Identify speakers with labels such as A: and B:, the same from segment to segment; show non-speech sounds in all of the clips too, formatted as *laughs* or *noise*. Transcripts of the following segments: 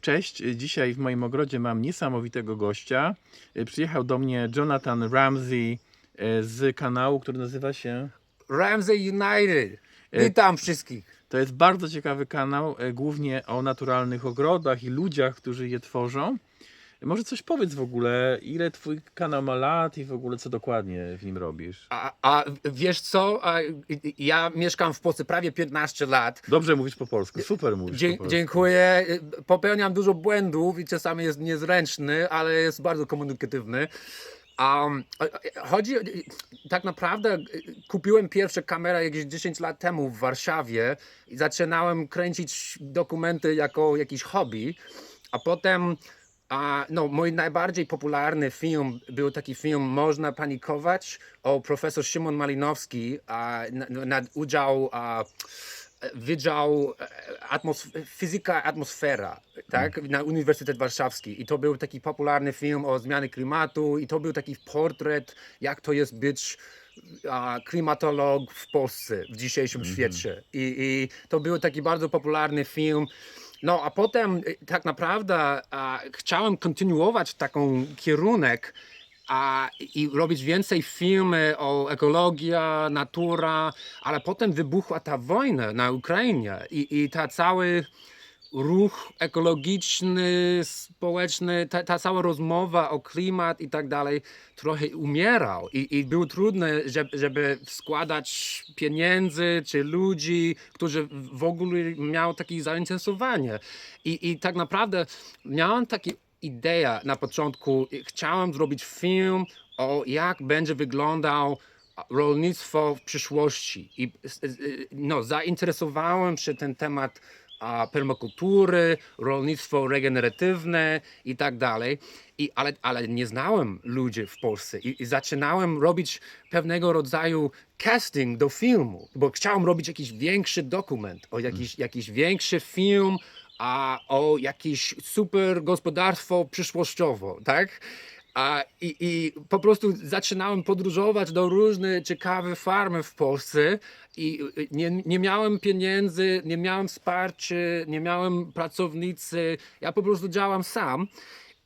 A: Cześć, dzisiaj w moim ogrodzie mam niesamowitego gościa. Przyjechał do mnie Jonathan Ramsey e, z kanału, który nazywa się.
B: Ramsey United. Witam wszystkich.
A: To jest bardzo ciekawy kanał, e, głównie o naturalnych ogrodach i ludziach, którzy je tworzą. Może coś powiedz w ogóle, ile twój kanał ma lat i w ogóle co dokładnie w nim robisz?
B: A, a wiesz co? Ja mieszkam w Polsce prawie 15 lat.
A: Dobrze mówisz po polsku, super mówisz
B: Dzie-
A: po polsku.
B: dziękuję. Popełniam dużo błędów i czasami jest niezręczny, ale jest bardzo komunikatywny. Um, chodzi, tak naprawdę kupiłem pierwsze kamerę jakieś 10 lat temu w Warszawie i zaczynałem kręcić dokumenty jako jakiś hobby, a potem a, no, mój najbardziej popularny film był taki film Można panikować o profesor Szymon Malinowski a, na, na udział a, Wydział e, Fizyka Atmosfera, tak, na Uniwersytet Warszawski. I to był taki popularny film o zmianie klimatu i to był taki portret, jak to jest być a, klimatolog w Polsce w dzisiejszym świecie. I, I to był taki bardzo popularny film. No a potem y, tak naprawdę a, chciałem kontynuować taką kierunek a, i robić więcej filmy o ekologia, natura, ale potem wybuchła ta wojna na Ukrainie i, i ta cały ruch ekologiczny, społeczny, ta, ta cała rozmowa o klimat i tak dalej trochę umierał i, i było trudne, żeby, żeby składać pieniędzy czy ludzi, którzy w ogóle miał takie zainteresowanie. I, I tak naprawdę miałem takie idea na początku, chciałem zrobić film o jak będzie wyglądał rolnictwo w przyszłości. I no, zainteresowałem się ten temat a, permakultury, rolnictwo regeneratywne i tak dalej. I, ale, ale nie znałem ludzi w Polsce I, i zaczynałem robić pewnego rodzaju casting do filmu, bo chciałem robić jakiś większy dokument, o jakiś, jakiś większy film a, o jakieś super gospodarstwo przyszłościowo, tak? A, i, I po prostu zaczynałem podróżować do różnych ciekawych farm w Polsce i y, nie, nie miałem pieniędzy, nie miałem wsparcia, nie miałem pracownicy, ja po prostu działam sam.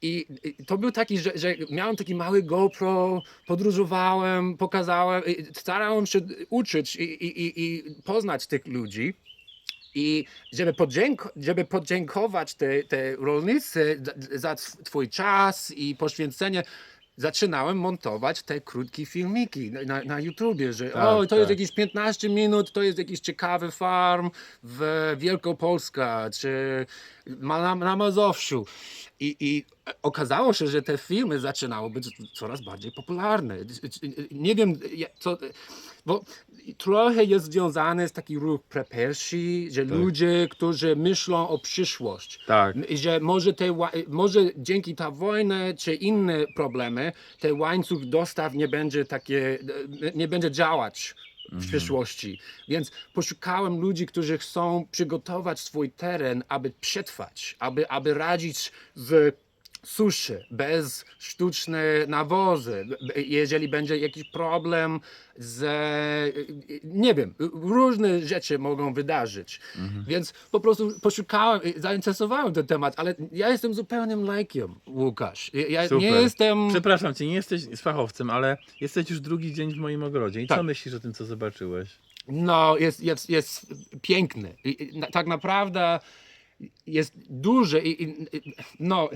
B: I i to był taki, że, że miałem taki mały GoPro, podróżowałem, pokazałem, i starałem się uczyć i, i, i poznać tych ludzi. I żeby, żeby podziękować te, te rolnicy za- za tw- twój czas i poświęcenie, zaczynałem montować te krótkie filmiki na, na, YouTubie, że
A: Tak,
B: o, to jest
A: tak.
B: jakieś 15 minut, to jest jakiś ciekawy farm w Wielkopolska, czy na, na Mazowszu. I, I okazało się, że te filmy zaczynały być coraz bardziej popularne. Nie wiem, co, bo trochę jest związany z taki ruch prepersi, że ludzie, którzy myślą o przyszłość.
A: Tak.
B: I Że może, te, może dzięki ta wojna czy inne problemy, ten łańcuch dostaw nie będzie takie, nie będzie działać w przyszłości. Więc poszukałem ludzi, którzy chcą przygotować swój teren, aby przetrwać, aby, aby radzić z suszy, bez sztuczne nawozy. Jeżeli będzie jakiś problem z, nie wiem, różne rzeczy mogą wydarzyć. Więc po prostu poszukałem, zainteresowałem ten temat, ale ja jestem zupełnym lajkiem, Łukasz. Ja
A: Super.
B: nie jestem...
A: Przepraszam cię, nie jesteś fachowcem, ale jesteś już drugi dzień w moim ogrodzie. I co
B: Tak.
A: myślisz o tym, co zobaczyłeś?
B: No, jest, jest, jest piękny. I, i, na- tak naprawdę jest duży i, i no,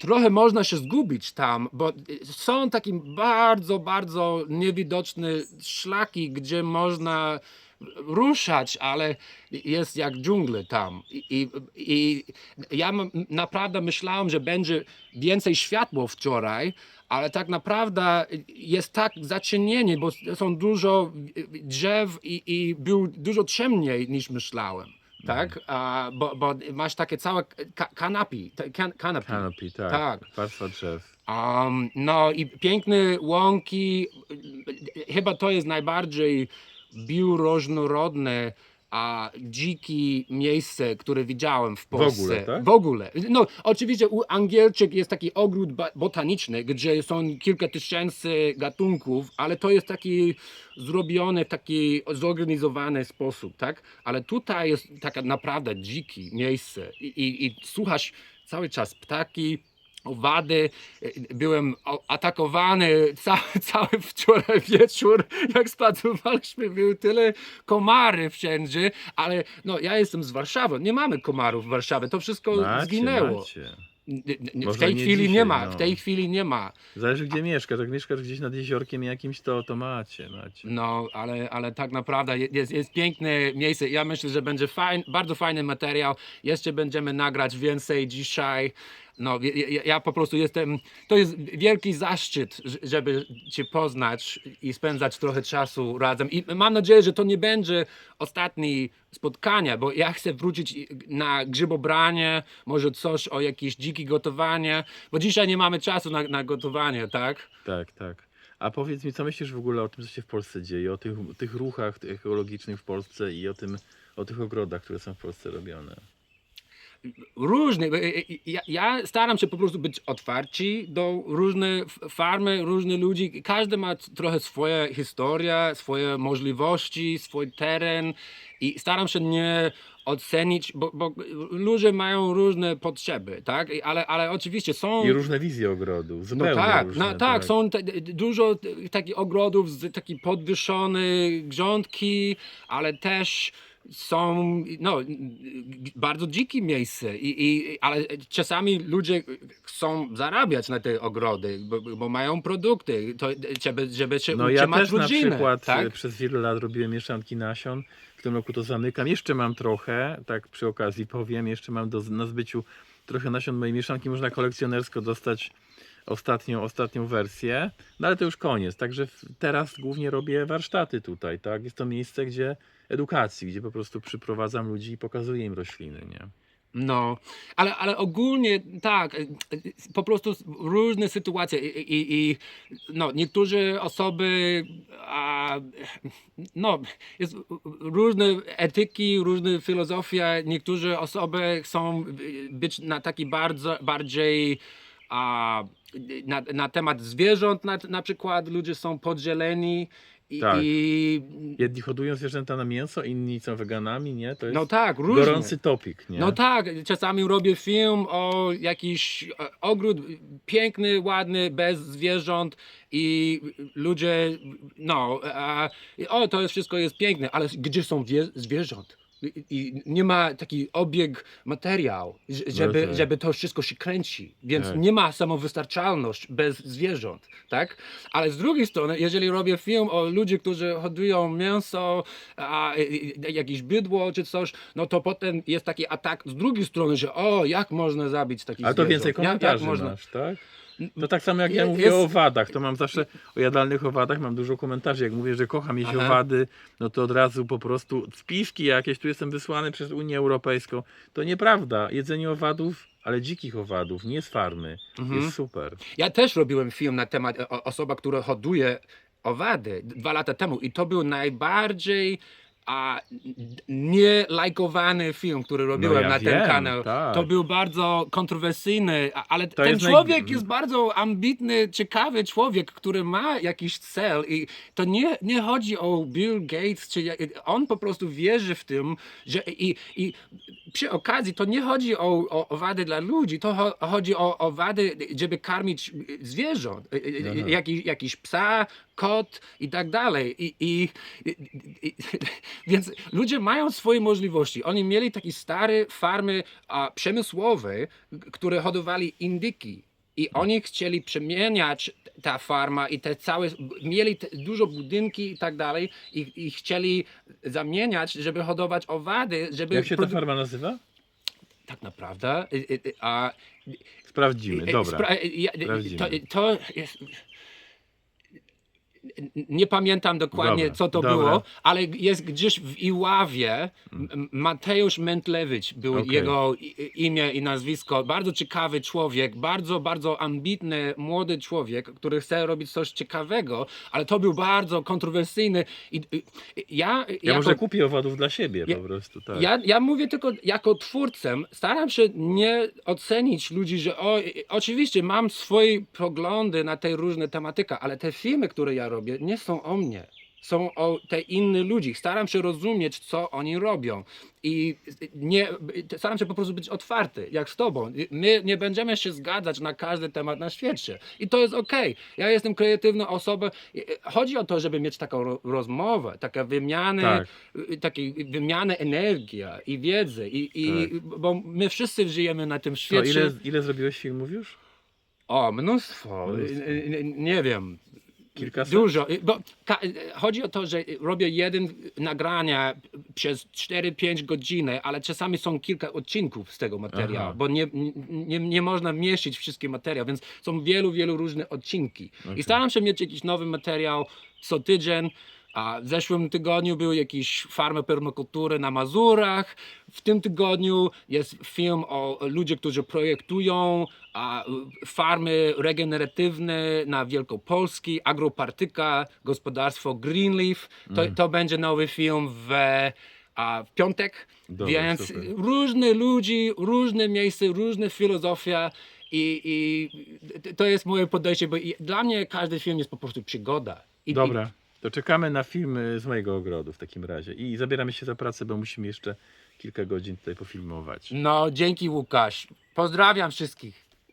B: trochę można się zgubić tam, bo są takie bardzo, bardzo niewidoczne szlaki, gdzie można ruszać, ale jest jak dżungle tam. I, i, i ja naprawdę myślałem, że będzie więcej światło wczoraj, ale tak naprawdę jest tak zacienienie, bo są dużo drzew i, i był dużo ciemniej niż myślałem. Tak? A, bo, bo masz takie całe ka kanapi, te- kan kanapy.
A: Canopy, tak.
B: Tak.
A: Warstwa drzew.
B: Um, no i piękne łąki. Chyba to jest najbardziej bioróżnorodne a dziki miejsce, które widziałem w Polsce.
A: ogóle, tak?
B: W ogóle. No, oczywiście u Angielczyk jest taki ogród botaniczny, gdzie są kilka tysięcy gatunków, ale to jest taki zrobiony w taki zorganizowany sposób, tak? Ale tutaj jest taka naprawdę dziki miejsce i, i, i słuchasz cały czas ptaki, owady. Byłem atakowany cały, cały wczoraj wieczór, jak spacerowaliśmy, były tyle komary wszędzie, ale no ja jestem z Warszawy, nie mamy komarów w Warszawie, to wszystko
A: Macie,
B: zginęło.
A: macie.
B: W tej
A: nie
B: chwili nie
A: dzisiaj,
B: ma,
A: no.
B: w tej chwili nie ma.
A: Zależy gdzie mieszkasz. Jak mieszkasz gdzieś nad jeziorkiem jakimś, to, to macie, macie.
B: No, ale, ale tak naprawdę je- jest, jest piękne miejsce. Ja myślę, że będzie fajn, bardzo fajny materiał. Jeszcze będziemy nagrać więcej dzisiaj. No, ja, ja- po prostu jestem. To jest wielki zaszczyt, żeby Cię poznać i spędzać trochę czasu razem. I mam nadzieję, że to nie będzie ostatni spotkanie, bo ja chcę wrócić na grzybobranie, może coś o jakieś dziki gotowanie, bo dzisiaj nie mamy czasu na, na gotowanie, tak?
A: Tak, tak. A powiedz mi, co myślisz w ogóle o tym, co się w Polsce dzieje, o tych, tych ruchach ekologicznych w Polsce i o tym, o tych ogrodach, które są w Polsce robione?
B: Różne. e, e, Ja, ja staram się po prostu być otwarci do różne f- farmy, różnych ludzi. Każdy ma trochę swoje historie, swoje możliwości, swój teren i staram się nie ocenić, bo, bo ludzie mają różne potrzeby, tak? Ale, ale oczywiście są...
A: I różne wizje ogrodów,
B: No
A: zupełnie
B: tak,
A: różne.
B: no, tak, są te, dużo takich ogrodów z takich podwyższonych grządki, ale też są no, bardzo dzikie miejsca, i, i, ale czasami ludzie chcą zarabiać na te ogrody, bo, bo mają produkty, to, żeby, żeby się
A: No ja też na
B: rodzinę.
A: przykład
B: tak?
A: e, przez wiele lat robiłem mieszanki nasion. W tym roku to zamykam. Jeszcze mam trochę, tak przy okazji powiem, jeszcze mam do, na zbyciu trochę nasion mojej mieszanki. Można kolekcjonersko dostać ostatnią, ostatnią wersję. No ale to już koniec. Także teraz głównie robię warsztaty tutaj, tak? Jest to miejsce, gdzie edukacji, gdzie po prostu przyprowadzam ludzi i pokazuję im rośliny, nie?
B: No, ale, ale ogólnie tak, e, po prostu różne sytuacje i, i, i no, niektóre osoby, a, no, jest różne etyki, różne filozofie, niektóre osoby chcą być na taki bardzo, bardziej a, na, na temat zwierząt na, na przykład, ludzie są podzieleni i,
A: Tak.
B: i
A: Jedni hodują zwierzęta na mięso, inni są weganami, nie? To jest
B: no tak, różne.
A: gorący topik, nie?
B: No tak, czasami robię film o jakiś ogród piękny, ładny, bez zwierząt i ludzie, no, a, o, to jest wszystko jest piękne, ale gdzie są wie, zwierząt? I, I nie ma taki obieg materiał, ż- żeby,
A: tak.
B: żeby to wszystko się kręci, więc
A: Tak.
B: nie ma samowystarczalność bez zwierząt, tak? Ale z drugiej strony, jeżeli robię film o ludzi, którzy hodują mięso, a, i- i- jakieś bydło czy coś, no to potem jest taki atak z drugiej strony, że o, jak można zabić taki
A: Ale to więcej
B: Jak, jak
A: komentarzy
B: można?
A: masz, tak? To tak samo jak ja mówię
B: jest-
A: o owadach, to mam zawsze o jadalnych owadach, mam dużo komentarzy. Jak mówię, że kocham jeść
B: Aha.
A: owady, no to od razu po prostu spiski jakieś, tu jestem wysłany przez Unię Europejską. To nieprawda. Jedzenie owadów, ale dzikich owadów, nie z farmy,
B: Mhm.
A: jest super.
B: Ja też robiłem film na temat e, osoba, która hoduje owady dwa lata temu i to był najbardziej a, nie lajkowany film, który robiłem
A: No ja
B: na ten
A: wiem,
B: kanał.
A: tak.
B: To był bardzo kontrowersyjny, ale ten
A: jest naj-
B: człowiek jest bardzo ambitny, ciekawy człowiek, który ma jakiś cel i to nie, nie chodzi o Bill Gates, czy on po prostu wierzy w tym, że i, i przy okazji to nie chodzi o, o owady dla ludzi, to cho, chodzi o owady, żeby karmić zwierząt,
A: Aha.
B: jakiś, jakiś psa, kot i tak dalej. I, i, i, i, *laughs* więc ludzie mają swoje możliwości. Oni mieli takie stare farmy a, przemysłowe, które hodowali indyki. I oni chcieli przemieniać ta farma i te całe, mieli te, dużo budynki i tak dalej i, i chcieli zamieniać, żeby hodować owady, żeby...
A: Jak się ta farma nazywa?
B: Tak naprawdę, y, y, y, a
A: Sprawdzimy, dobra.
B: spra- ja-
A: Sprawdzimy.
B: to, to jest. Nie pamiętam dokładnie,
A: Dobra,
B: co to
A: dobra.
B: było, ale jest gdzieś w Iławie Mateusz Mentlewicz był
A: Okej.
B: jego i- imię i nazwisko. Bardzo ciekawy człowiek, bardzo, bardzo ambitny, młody człowiek, który chce robić coś ciekawego, ale to był bardzo kontrowersyjny. I, i, ja,
A: Ja
B: jako-
A: może kupię owadów dla siebie
B: Ja-
A: po prostu, tak.
B: ja, ja mówię tylko jako twórcę, staram się nie ocenić ludzi, że o, oczywiście mam swoje poglądy na te różne tematyki, ale te filmy, które ja robię, nie są o mnie. Są o te inne ludzi. Staram się rozumieć, co oni robią. I nie, staram się po prostu być otwarty, jak z tobą. My nie będziemy się zgadzać na każdy temat na świecie. I to jest okej. Ja jestem kreatywną osobą. Chodzi o to, żeby mieć taką ro- rozmowę, taka wymianę,
A: Tak.
B: takiej wymianę energii i wiedzy. I, i, Bo my wszyscy żyjemy na tym
A: To
B: świecie.
A: ile, ile zrobiłeś filmów już?
B: O, mnóstwo.
A: Mnóstwo.
B: Y, Nie wiem.
A: Kilkaset?
B: Dużo. Bo ka- chodzi o to, że robię jeden nagrania przez 4-5 godziny, ale czasami są kilka odcinków z tego materiału,
A: Aha.
B: bo nie, nie, nie można mieścić wszystkie materiał, więc są wielu, wielu różnych odcinki.
A: Okej.
B: I staram się mieć jakiś nowy materiał co tydzień. A w zeszłym tygodniu był jakiś farmy permakultury na Mazurach. W tym tygodniu jest film o ludziach, którzy projektują a, y, farmy regeneratywne na Wielkopolski, agropartyka, gospodarstwo Greenleaf. To, to będzie nowy film w, a, w piątek.
A: Dobra,
B: Więc
A: super.
B: różne ludzi, różne miejsca, różne filozofia. I, I to jest moje podejście, bo i- dla mnie każdy film jest po prostu przygoda. I,
A: Dobra, to czekamy na filmy z mojego ogrodu w takim razie. I zabieramy się za pracę, bo musimy jeszcze kilka godzin tutaj pofilmować.
B: No, dzięki Łukasz. Pozdrawiam wszystkich.